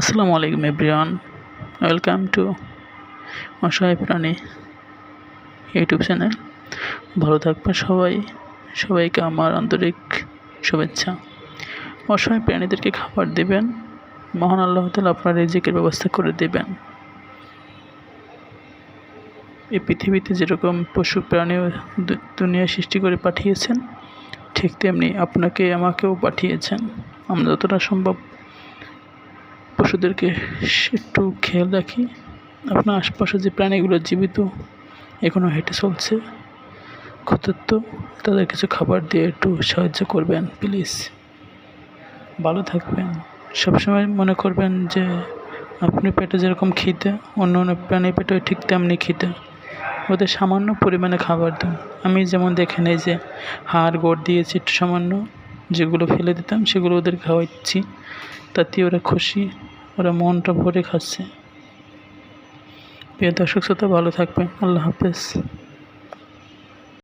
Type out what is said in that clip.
আসসালামু আলাইকুম everyone, welcome to অসহায় প্রাণী ইউটিউব চ্যানেল। ভালো থাকবেন সবাই, সবাইকে আমার আন্তরিক শুভেচ্ছা। অসহায় প্রাণীদেরকে খাবার দেবেন, মহান আল্লাহ তালা আপনার রিজিকের ব্যবস্থা করে দেবেন। এই পৃথিবীতে যেরকম পশু প্রাণী দুনিয়া সৃষ্টি করে পাঠিয়েছেন, ঠিক তেমনি আপনাকে আমাকেও পাঠিয়েছেন। আমরা যতটা সম্ভব পশুদেরকে একটু খেয়াল রাখি। আপনার আশপাশে যে প্রাণীগুলো জীবিত এখনও হেঁটে চলছে ক্ষতত্ব তাদের কিছু খাবার দিয়ে একটু সাহায্য করবেন, প্লিজ। ভালো থাকবেন। সবসময় মনে করবেন যে আপনি পেটে যেরকম খিদে, অন্য অন্য প্রাণী পেটে ঠিক তেমনি খিদে। ওদের সামান্য পরিমাণে খাবার দিন। আমি যেমন দেখে নেই যে হাড় গোড় দিয়েছি একটু সামান্য, যেগুলো ফেলে দিতাম, সেগুলো ওদের খাওয়াচ্ছি। তাতে ওরা খুশি। ওরা মনটা ভরে খাচ্ছে। প্রিয় দর্শক শ্রোতা ভালো থাকবেন। আল্লাহ হাফেজ।